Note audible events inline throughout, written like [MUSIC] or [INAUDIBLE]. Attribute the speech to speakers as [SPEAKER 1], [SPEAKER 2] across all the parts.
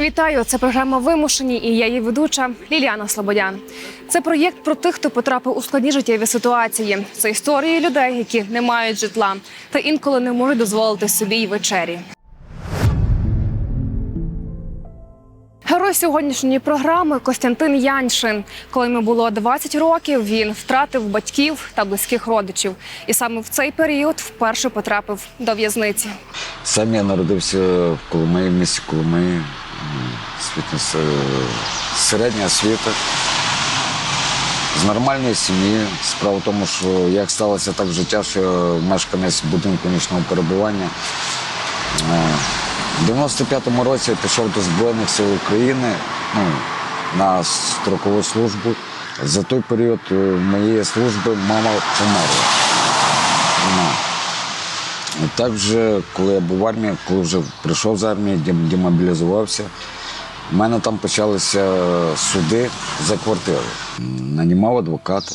[SPEAKER 1] Вітаю! Це програма Вимушені і я її ведуча Ліліана Слободян. Це проєкт про тих, хто потрапив у складні життєві ситуації. Це історії людей, які не мають житла та інколи не можуть дозволити собі й вечері. Герой сьогоднішньої програми Костянтин Яншин. Коли йому було 20 років, він втратив батьків та близьких родичів, і саме в цей період вперше потрапив до в'язниці.
[SPEAKER 2] Сам я народився в Коломиї, в місті Коломиї, середня освіта. З нормальної сім'ї. Справа в тому, що як сталося так в життя, що мешканець будинку нічного перебування. Е, В 95-му році я пішов до Збройних сил України ну, на строкову службу. За той період е, моєї служби мама померла. Так вже, коли я був в армії, коли вже прийшов з армії, дем- демобілізувався, в мене там почалися суди за квартиру. Нанімав адвоката,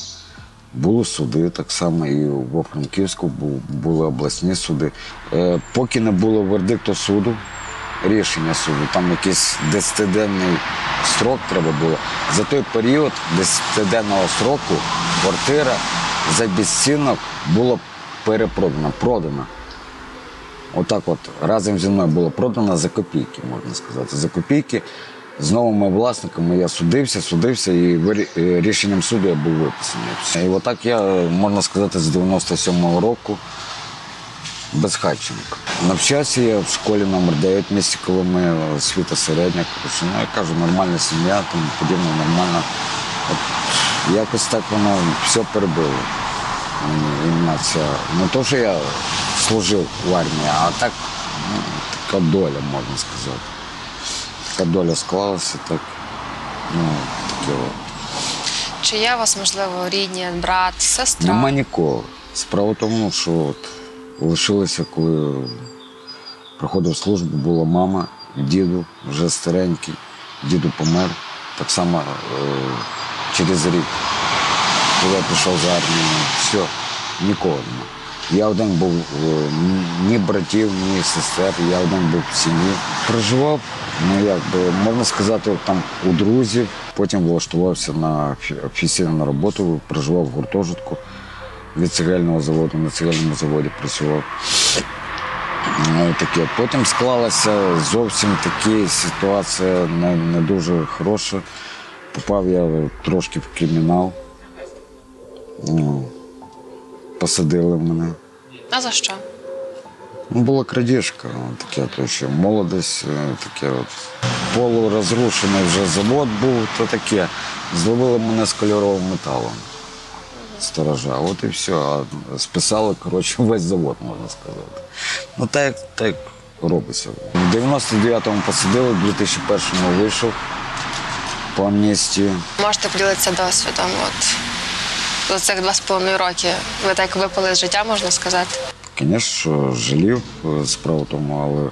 [SPEAKER 2] були суди так само, і во Франківську були обласні суди. Е, Поки не було вердикту суду, рішення суду, там якийсь 10-денний строк треба було. За той період 10-денного строку квартира за безцінок була перепродана, продана. Отак от разом зі мною було продано за копійки, можна сказати. За копійки з новими власниками я судився, судився, і е, рішенням суду я був виписаний. І отак я, можна сказати, з 97-го року без безхатченко. Навчався я в школі номер 9 в місті Коломи, освіта середня. Ну, я кажу, нормальна сім'я, тому подібне, нормально. От, якось так воно все перебило. Ця. Не то, що я служив в армії, а так ну, така доля, можна сказати. Така доля склалася, так, ну, таке от.
[SPEAKER 3] Чи є у вас, можливо, рідні, брат, сестра?
[SPEAKER 2] Нема нікого. Справа в тому, що от лишилося, коли проходив службу, була мама, діду вже старенький, діду помер. Так само е, через рік, коли я прийшов з армії, все, нікого нема. Я один був е, ні братів, ні сестер, я один був в сім'ї. Проживав, ну як би, можна сказати, там у друзів. Потім влаштувався на офі- офіційно на роботу, проживав в гуртожитку від цегельного заводу, на цегельному заводі працював. Ну, таке. Потім склалася зовсім такі ситуація не, не дуже хороша. Попав я трошки в кримінал. Ну, посадили мене.
[SPEAKER 3] А за що?
[SPEAKER 2] Ну, була крадіжка, таке, то що молодість, е, таке от. Полурозрушений вже завод був, то таке. Зловили мене з кольоровим металом. Сторожа. От і все. А списали, коротше, [LAUGHS] весь завод, можна сказати. Ну так, так робиться. В 99-му посадили, в 2001-му вийшов по амністії.
[SPEAKER 3] Можете поділитися досвідом? От за цих два з половиною роки ви так випали з життя, можна сказати.
[SPEAKER 2] Звісно, жалів е, справа в тому, але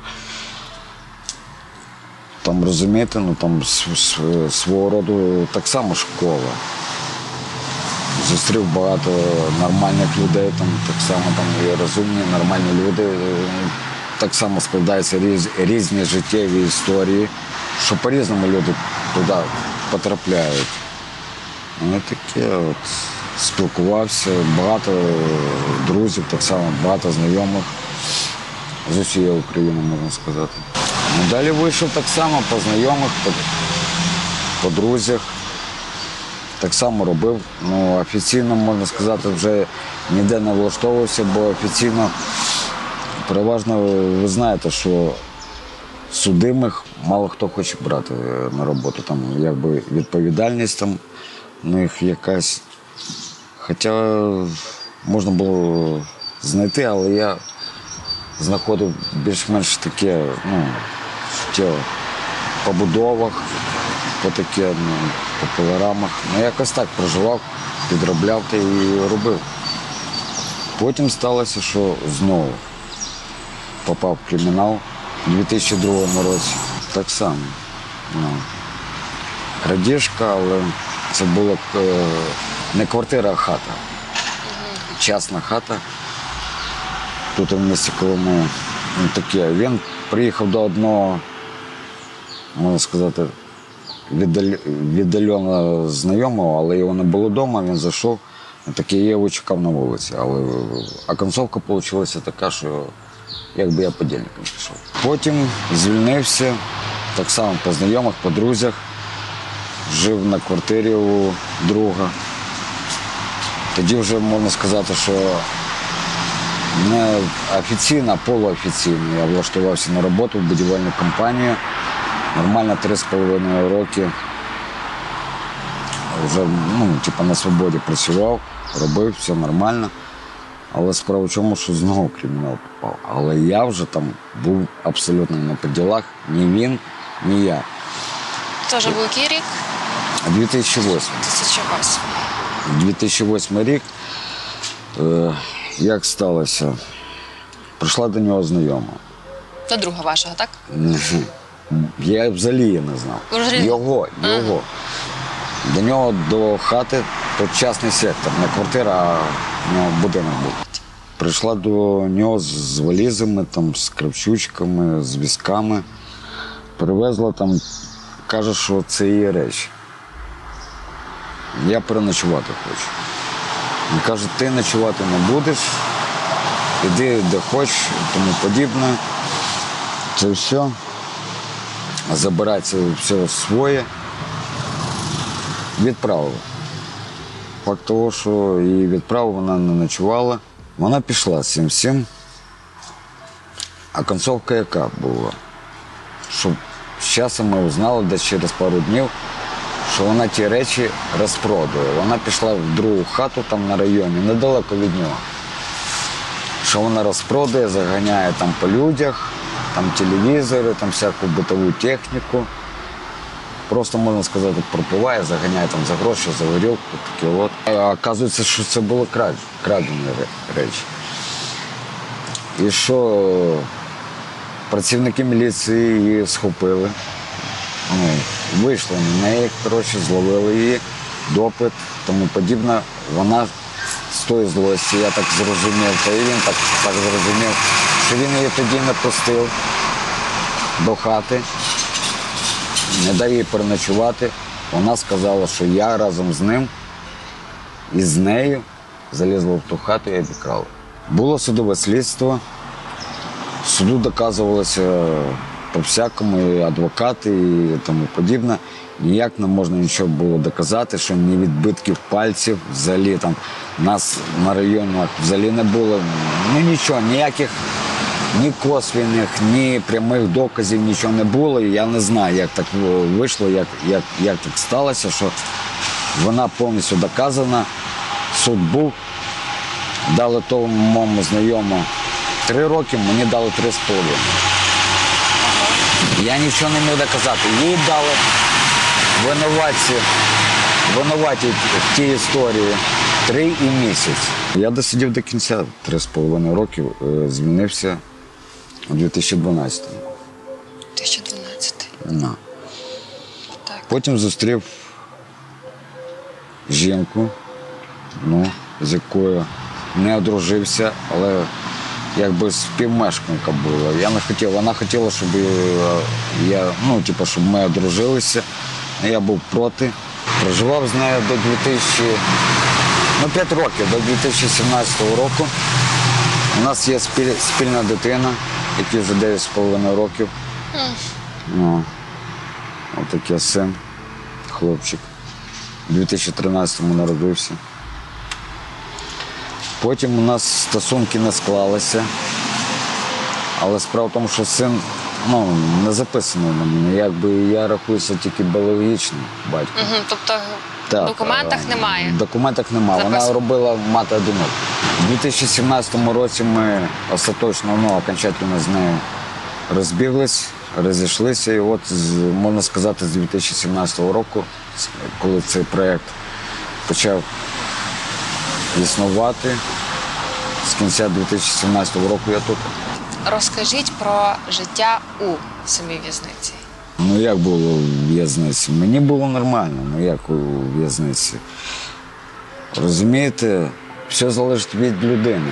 [SPEAKER 2] там розумієте, ну там свого роду так само школа. Зустрів багато нормальних людей, там так само там і розумні, нормальні люди. Е, Так само складаються різ, різні життєві історії, що по-різному люди туди потрапляють. Ну, таке от спілкувався, багато друзів, так само багато знайомих з усієї України, можна сказати. Ну, далі вийшов так само по знайомих, по, по друзях. Так само робив. Ну, офіційно, можна сказати, вже ніде не влаштовувався, бо офіційно переважно ви знаєте, що судимих мало хто хоче брати на роботу. Там якби відповідальність там у них якась. Хоча можна було знайти, але я знаходив більш-менш таке, ну, життєво по будовах, по таке, ну, по пилорамах. Ну, якось так проживав, підробляв та і робив. Потім сталося, що знову попав в кримінал у 2002 році. Так само. Ну, крадіжка, але це була е, не квартира, а хата. Частна хата. Тут в місті Коломиї. Ну, таке. Він приїхав до одного можна сказати, віддалі- віддалено знайомого, але його не було вдома, він зайшов. Такий я його чекав на вулиці. Але, а концовка вийшла така, що якби я подільником пішов. Потім звільнився, так само по знайомих, по друзях. Жив на квартирі у друга. Тоді вже можна сказати, що не офіційно, а полуофіційно. Я влаштувався на роботу в будівельну компанію. Нормально три з половиною роки. Вже ну, типу, на свободі працював, робив, все нормально. Але справа в чому, що знову кримінал попав. Але я вже там був абсолютно не по ділах, ні він, ні я.
[SPEAKER 3] Теж був який рік?
[SPEAKER 2] 2008.
[SPEAKER 3] 2008.
[SPEAKER 2] 2008 рік. Е, як сталося? Прийшла до нього знайома.
[SPEAKER 3] До друга вашого, так?
[SPEAKER 2] Я взагалі її не знав.
[SPEAKER 3] Взагалі-
[SPEAKER 2] Його, його. До нього до хати тут частний сектор, не квартира, а в нього будинок був. Прийшла до нього з- з валізами, там, з кравчучками, з візками. Привезла там, каже, що це її речі. Я переночувати хочу. Він каже, ти ночувати не будеш, іди де хочеш, тому подібне. Це все. Забирай все своє. Відправили. Факт того, що її відправив, вона не ночувала. Вона пішла цим всім. А концовка яка була? Що з часом ми узнали десь через пару днів, що вона ті речі розпродує. Вона пішла в другу хату там на районі, недалеко від нього. Що вона розпродає, заганяє там по людях, там телевізори, там всяку битову техніку. Просто можна сказати, пропиває, заганяє там за гроші, за горілку, таке от. А оказується, що це було крадені речі. І що працівники міліції її схопили. Вийшли на неї, коротше, зловили її, допит, тому подібне. Вона з тої злості, я так зрозумів, та і він так, так зрозумів, що він її тоді не пустив до хати, не дав їй переночувати. Вона сказала, що я разом з ним і з нею залізла в ту хату і обікрала. Було судове слідство. Суду доказувалося по всякому, і адвокати і тому подібне. Ніяк не можна нічого було доказати, що ні відбитків пальців взагалі там нас на районах взагалі не було. Ну нічого, ніяких ні косвіних, ні прямих доказів, нічого не було. І я не знаю, як так вийшло, як, як, як так сталося, що вона повністю доказана. Суд був, дали тому моєму знайомому три роки, мені дали три з половиною. Я нічого не міг доказати. Їй дали винуватці, винуваті в тій історії три і місяць. Я досидів до кінця три з половиною років, е, звільнився у 2012-му.
[SPEAKER 3] 2012.
[SPEAKER 2] На.
[SPEAKER 3] Так.
[SPEAKER 2] Потім зустрів жінку, ну, з якою не одружився, але якби співмешканка була. Я не хотів, вона хотіла, щоб е, я, ну, типу, щоб ми одружилися. Я був проти. Проживав з нею до 2000, ну, 5 років, до 2017 року. У нас є спіль- спільна дитина, якій вже 9,5 років. Ну, Отакий син, хлопчик. У 2013-му народився. Потім у нас стосунки не склалися. Але справа в тому, що син ну, не записаний на мене. Якби я рахуюся тільки біологічним батьком.
[SPEAKER 3] Угу, тобто в документах немає.
[SPEAKER 2] В документах немає. Вона робила мати одинок. У 2017 році ми остаточно, ну, окончательно з нею розбіглись, розійшлися. І от, можна сказати, з 2017 року, коли цей проєкт почав існувати, з кінця 2017 року я тут.
[SPEAKER 3] Розкажіть про життя у самій в'язниці.
[SPEAKER 2] Ну як було в в'язниці? Мені було нормально, ну як у в'язниці. Розумієте, все залежить від людини.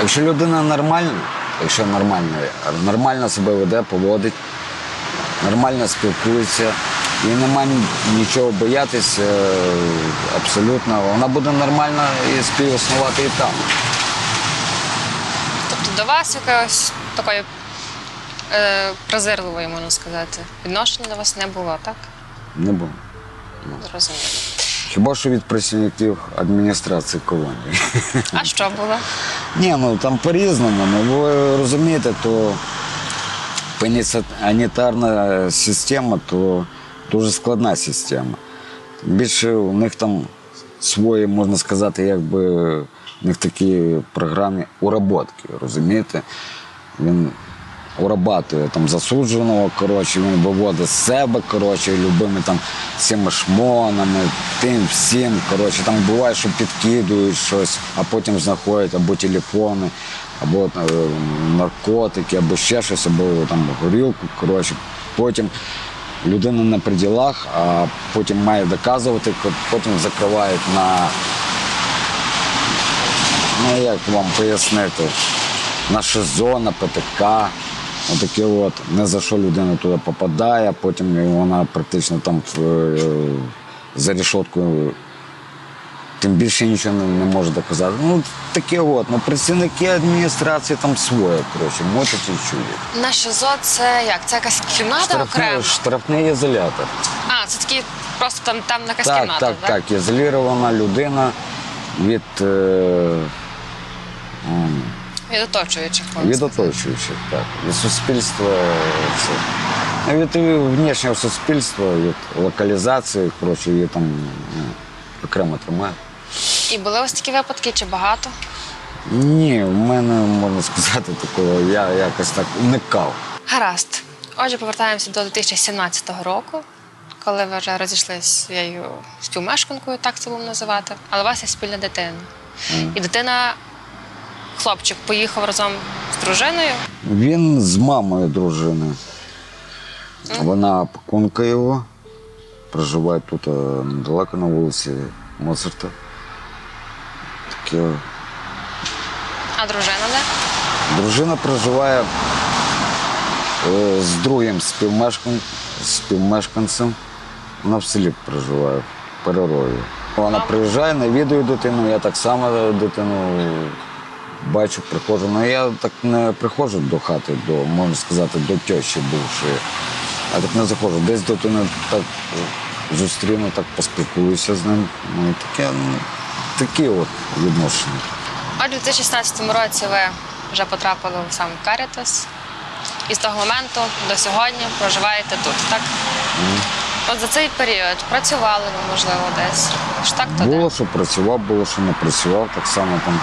[SPEAKER 2] Якщо людина нормальна, якщо нормальна, нормально себе веде, поводить, нормально спілкується. І нема нічого боятися е, абсолютно. Вона буде нормально і співіснувати і там.
[SPEAKER 3] Тобто до вас якоїсь такої е, можна сказати, відношення до вас не було, так?
[SPEAKER 2] Не було.
[SPEAKER 3] Зрозуміло.
[SPEAKER 2] Хіба що від працівників адміністрації колонії.
[SPEAKER 3] А що було?
[SPEAKER 2] Ні, ну там по-різному. Ну, ви розумієте, то санітарна система, то дуже складна система. Більше у них там свої, можна сказати, якби у них такі програми уработки, розумієте? Він урабатує там засудженого, коротше, він виводить з себе, коротше, любими там цими шмонами, тим всім. Коротше, там буває, що підкидують щось, а потім знаходять або телефони, або е, наркотики, або ще щось, або там горілку. Коротше. Потім людина на приділах, а потім має доказувати, потім закривають на Ну, як вам пояснити, на ШИЗО, на ПТК. Отаке от. Не за що людина туди попадає, потім вона практично там е, за решеткою тим більше нічого не, може доказати. Ну, таке от. Ну, працівники адміністрації там своє, коротше, мотять і чують.
[SPEAKER 3] На ШИЗО це як? Це якась кімната окрема?
[SPEAKER 2] Штрафний, ізолятор.
[SPEAKER 3] А, це такі просто там, там якась
[SPEAKER 2] Так,
[SPEAKER 3] кімната,
[SPEAKER 2] так, так. Ізолірована людина від, е,
[SPEAKER 3] Від оточуючих.
[SPEAKER 2] від оточуючих, так. Від суспільства це. Ну, Від внешнього суспільства, від локалізації, коротше, її там ну, окремо тримає.
[SPEAKER 3] І були ось такі випадки, чи багато?
[SPEAKER 2] Ні, в мене можна сказати такого, я якось так уникав.
[SPEAKER 3] Гаразд. Отже, повертаємося до 2017 року, коли ви вже розійшлися зі своєю співмешканкою, так це будемо називати, але у вас є спільна дитина. І дитина, хлопчик, поїхав разом з дружиною.
[SPEAKER 2] Він з мамою дружини. Вона пакунка його, проживає тут недалеко на вулиці Моцарта. Таке.
[SPEAKER 3] А дружина де?
[SPEAKER 2] Дружина проживає е, з другим співмешкан... співмешканцем. Вона в селі проживає, в перерові. Вона приїжджає, навідує дитину, я так само дитину бачу, приходжу. Ну я так не приходжу до хати, до, можна сказати, до тещі бувшої. А так не заходжу. Десь дитину так зустріну, так поспілкуюся з ним. Ну, і таке, ну, такі от відношення.
[SPEAKER 3] А у 2016 році ви вже потрапили в сам Карітас. І з того моменту до сьогодні проживаєте тут, так? От за цей період працювали ви, можливо, десь. Ж так то
[SPEAKER 2] Було,
[SPEAKER 3] де?
[SPEAKER 2] що працював, було, що не працював. Так само там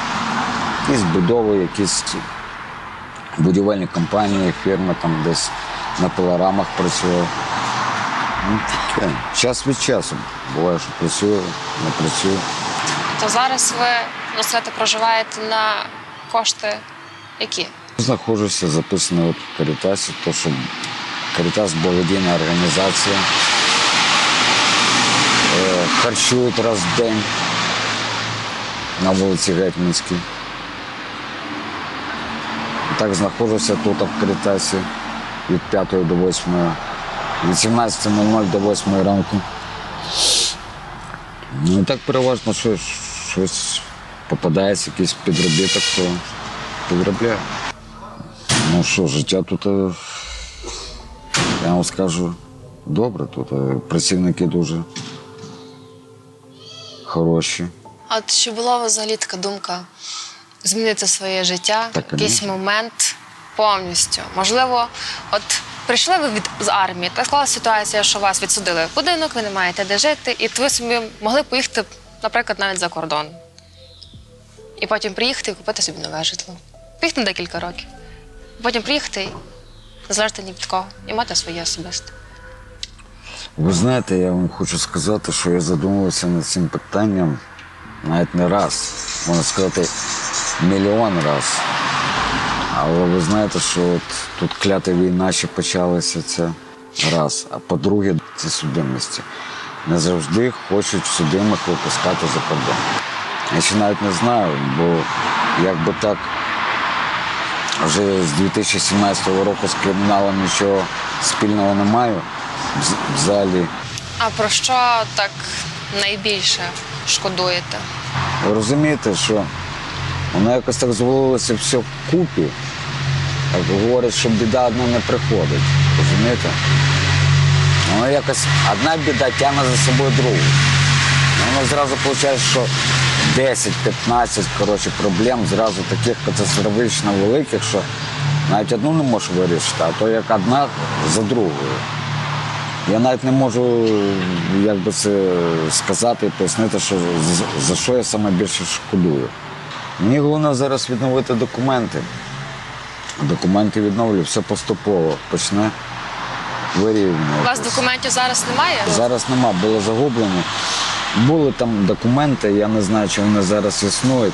[SPEAKER 2] якісь будови, якісь будівельні компанії, фірми там десь на пилорамах працював. Ну, таке. Час від часу. Буває, що працюю, не працюю.
[SPEAKER 3] То зараз ви ну, сказати, проживаєте на кошти які?
[SPEAKER 2] Знаходжуся записаний от в Карітасі, то що Карітас благодійна організація. Е, Харчують раз в день на вулиці Гетьманській. Так знаходжуся тут в Карітасі від 5 до 8, від 17.00 до 8 ранку. Ну і так переважно що, щось попадається, якийсь підробіток, то підробляю. Ну що, життя тут, е, я вам скажу, добре тут. е, Працівники дуже хороші.
[SPEAKER 3] А от чи була у вас взагалі така думка змінити своє життя
[SPEAKER 2] Так,
[SPEAKER 3] в якийсь момент повністю? Можливо, от прийшли ви від з армії, та склалася ситуація, що вас відсудили в будинок, ви не маєте де жити, і ви собі могли поїхати, наприклад, навіть за кордон. І потім приїхати і купити собі нове житло. Поїхати на декілька років. Потім приїхати і залежати ні від кого і мати своє особисте.
[SPEAKER 2] Ви знаєте, я вам хочу сказати, що я задумувався над цим питанням навіть не раз, можна сказати, мільйон раз. Але ви знаєте, що от тут клята війна ще почалася це раз. А по-друге, це судимості. Не завжди хочуть судимих випускати за кордон. Я ще навіть не знаю, бо якби так вже з 2017 року з криміналом нічого спільного не маю вз- взагалі.
[SPEAKER 3] А про що так найбільше шкодуєте?
[SPEAKER 2] Ви розумієте, що воно якось так звалилося все вкупі. Так говорять, що біда одна не приходить. Розумієте? Воно якось одна біда тягне за собою другу. Воно зразу виходить, що 10-15 коротше, проблем зразу таких катастрофічно великих, що навіть одну не можеш вирішити, а то як одна за другою. Я навіть не можу як би це сказати і пояснити, що за- за що я саме більше шкодую. Мені головне зараз відновити документи. Документи відновлю, все поступово почне
[SPEAKER 3] У вас документів зараз немає?
[SPEAKER 2] Зараз нема, були загублені. Були там документи, я не знаю, чи вони зараз існують.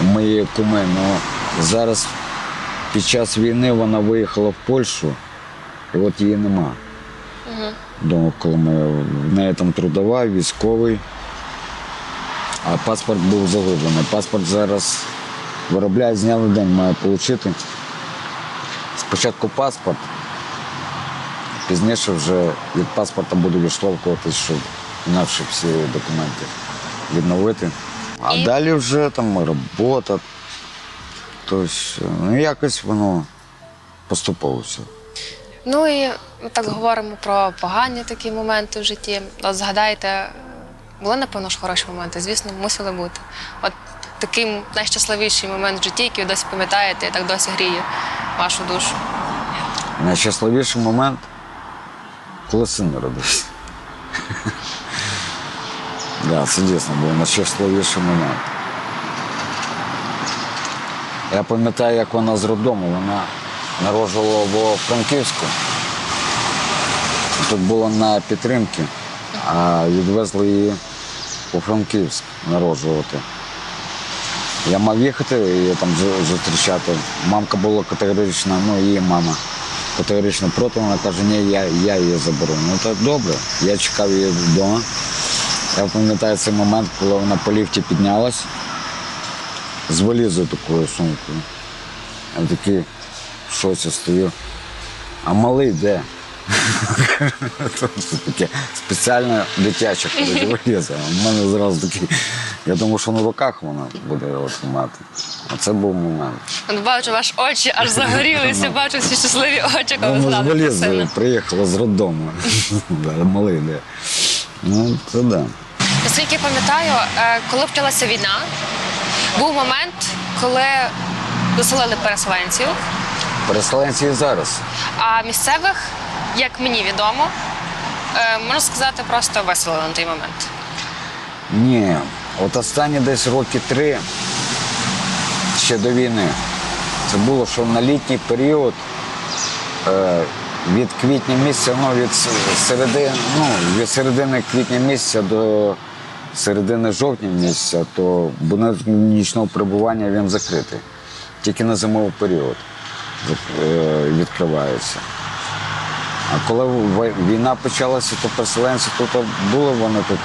[SPEAKER 2] у Моєї куми, але зараз під час війни вона виїхала в Польщу, і от її нема. Дома, коли ми в неї там трудова, військовий, а паспорт був загублений. Паспорт зараз виробляють з дня на день, має отримати. Спочатку паспорт, Пізніше вже від паспорта буду відштовхуватись, щоб інакше всі документи відновити. А
[SPEAKER 3] І-
[SPEAKER 2] далі вже там робота. Тобто, ну якось воно поступово все.
[SPEAKER 3] Ну і ми так говоримо про погані такі моменти в житті. От згадайте, були, напевно, ж хороші моменти, звісно, мусили бути. От такий найщасливіший момент в житті, який ви досі пам'ятаєте, і так досі гріє вашу душу.
[SPEAKER 2] Найщасливіший момент, коли син народився. Да, це дійсно був найщасливіший момент. Я пам'ятаю, як вона з роддому, вона народжувала в Франківську. Тут було на підтримки, а відвезли її у Франківськ народжувати. Я мав їхати її там зустрічати. Мамка була категорична, ну її мама категорично проти. Вона каже, ні, я, я її заберу. Ну так добре. Я чекав її вдома. Я пам'ятаю цей момент, коли вона по ліфті піднялась з такою сумкою. Я такий в шоці стою. А малий де? [LAUGHS] Це таке спеціальне дитяче валіза. У мене зразу такий. Я думав, що на руках вона буде його тримати. А це був момент.
[SPEAKER 3] От бачу, ваші очі аж загорілися, бачу всі щасливі очі, коли
[SPEAKER 2] Вона з
[SPEAKER 3] згадуєте сина.
[SPEAKER 2] приїхала з роддому. Да, Малий де. Ну, це да.
[SPEAKER 3] Наскільки я пам'ятаю, е, коли почалася війна, був момент, коли доселили переселенців,
[SPEAKER 2] Переселенці і зараз.
[SPEAKER 3] а місцевих, як мені відомо, е, можна сказати, просто виселили на той момент.
[SPEAKER 2] Ні, от останні десь роки три ще до війни. Це було, що на літній період е, від квітня місяця, ну від середини, ну, від середини квітня місяця до середини жовтня місяця, то будинок нічного перебування він закритий. Тільки на зимовий період е, відкривається. А коли війна почалася, то переселенці тут були вони тут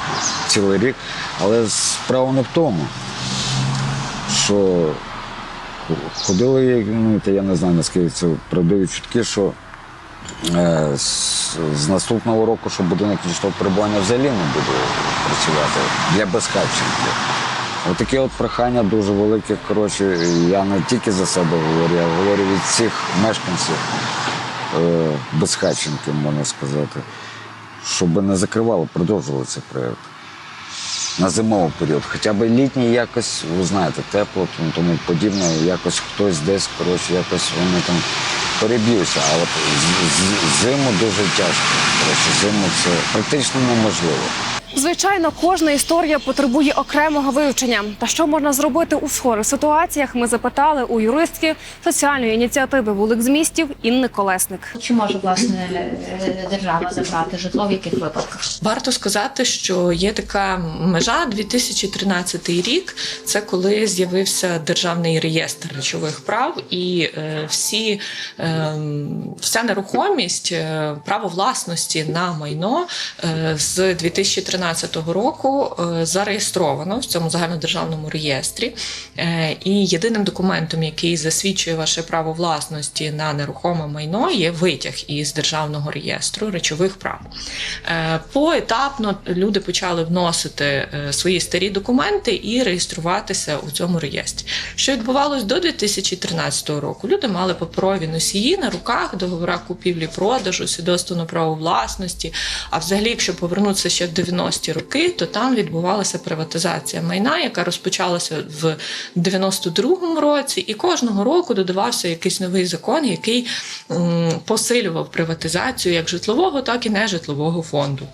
[SPEAKER 2] цілий рік. Але справа не в тому, що ходили, ну, я не знаю, наскільки це правдиві чутки, що е, з, наступного року, що будинок нічного перебування взагалі не буде працювати для безхатченків. Отаке от прохання дуже велике. Коротше, я не тільки за себе говорю, я говорю від всіх мешканців е, безхатченків, можна сказати, щоб не закривали, продовжували цей проєкт. На зимовий період, хоча б літній якось, ви знаєте, тепло, тому, подібне, якось хтось десь, коротше, якось вони там переб'ються. А от зиму дуже тяжко. Коротше, зиму це практично неможливо.
[SPEAKER 1] Звичайно, кожна історія потребує окремого вивчення. Та що можна зробити у схожих ситуаціях? Ми запитали у юристки соціальної ініціативи вулик з містів Інни Колесник.
[SPEAKER 4] Чи може власне е, держава забрати житло в яких випадках?
[SPEAKER 5] Варто сказати, що є така межа 2013 рік. Це коли з'явився державний реєстр речових прав, і е, всі е, вся нерухомість, право власності на майно з 2013 2013 року е, зареєстровано в цьому загальнодержавному реєстрі. Е, І єдиним документом, який засвідчує ваше право власності на нерухоме майно, є витяг із державного реєстру речових прав. Е, Поетапно люди почали вносити свої старі документи і реєструватися у цьому реєстрі. Що відбувалось до 2013 року? Люди мали паперові носії на руках, договора купівлі-продажу, свідоцтво на право власності. А взагалі, якщо повернутися ще в 90-ті роки, то там відбувалася приватизація майна, яка розпочалася в 92-му році, і кожного року додавався якийсь новий закон, який посилював приватизацію як житлового, так і нежитлового фонду.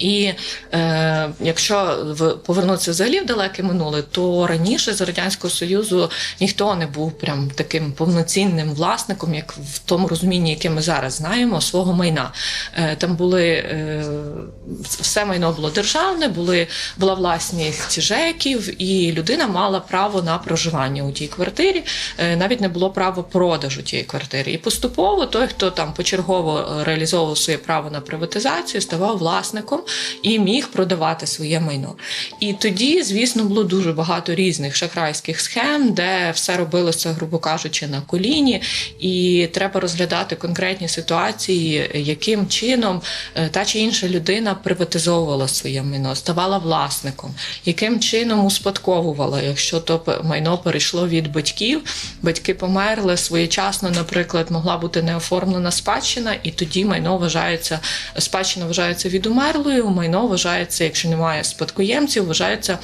[SPEAKER 5] І е, якщо в повернутися взагалі в далеке минуле, то раніше з радянського союзу ніхто не був прям таким повноцінним власником, як в тому розумінні, яке ми зараз знаємо, свого майна. Е, там були е, все майно було державне, були була власність ЖЕКів, і людина мала право на проживання у тій квартирі. Е, навіть не було права продажу тієї квартири. І поступово той, хто там почергово е, реалізовував своє право на приватизацію, ставав власником і міг продавати своє майно. І тоді, звісно, було дуже багато різних шахрайських схем, де все робилося, грубо кажучи, на коліні, і треба розглядати конкретні ситуації, яким чином е, та чи інша людина приватизовувала своє майно, ставала власником, яким чином успадковувала, якщо то майно перейшло від батьків, батьки померли своєчасно, наприклад, могла бути не оформлена спадщина, і тоді майно вважається, спадщина вважається відумерлою, майно вважається, якщо немає спадкоємців, вважається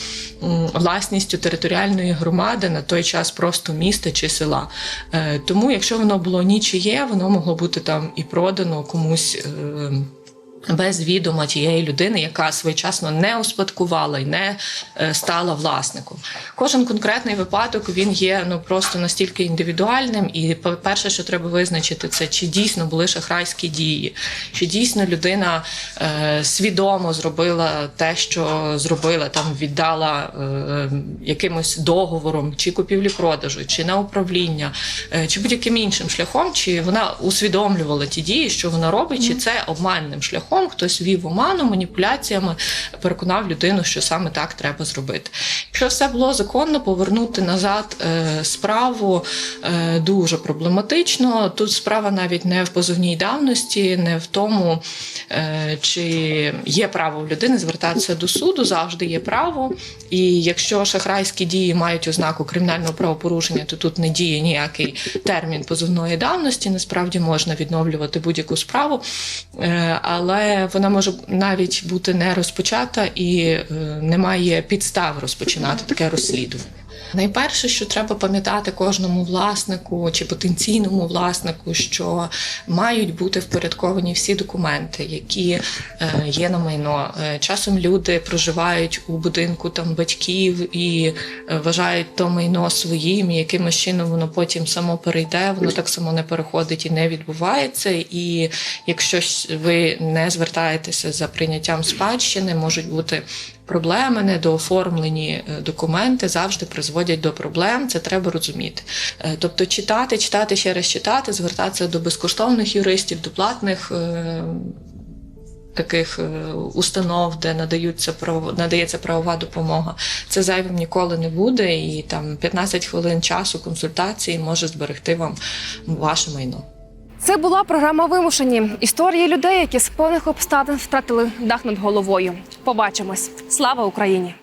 [SPEAKER 5] власністю територіальної громади на той час просто міста чи села. Е, Тому, якщо воно було нічиє, воно могло бути там і продано комусь. Без відома тієї людини, яка своєчасно не успадкувала і не е, стала власником. Кожен конкретний випадок він є ну просто настільки індивідуальним. І перше, що треба визначити, це чи дійсно були шахрайські дії, чи дійсно людина е, свідомо зробила те, що зробила, там віддала е, якимось договором, чи купівлі-продажу, чи на управління, е, чи будь-яким іншим шляхом, чи вона усвідомлювала ті дії, що вона робить, чи це обманним шляхом, хтось вів оману, маніпуляціями, переконав людину, що саме так треба зробити. Якщо все було законно, повернути назад е, справу е, дуже проблематично. Тут справа навіть не в позовній давності, не в тому, е, чи є право в людини звертатися до суду, завжди є право. І якщо шахрайські дії мають ознаку кримінального правопорушення, то тут не діє ніякий термін позовної давності. Насправді можна відновлювати будь-яку справу, Е, вона може навіть бути не розпочата і е, немає підстав розпочинати таке розслідування. Найперше, що треба пам'ятати кожному власнику чи потенційному власнику, що мають бути впорядковані всі документи, які е, є на майно. Е, Часом люди проживають у будинку там батьків і е, вважають то майно своїм, і якимось чином воно потім само перейде, воно так само не переходить і не відбувається. І якщо ви не звертаєтеся за прийняттям спадщини, можуть бути проблеми, недооформлені е, документи завжди призводять до проблем. Це треба розуміти. Е, Тобто, читати, читати, ще раз читати, звертатися до безкоштовних юристів, до платних. е, Таких установ, де надаються надається правова допомога, це зайвим ніколи не буде, і там 15 хвилин часу консультації може зберегти вам ваше майно.
[SPEAKER 1] Це була програма Вимушені історії людей, які з певних обставин втратили дах над головою. Побачимось. Слава Україні!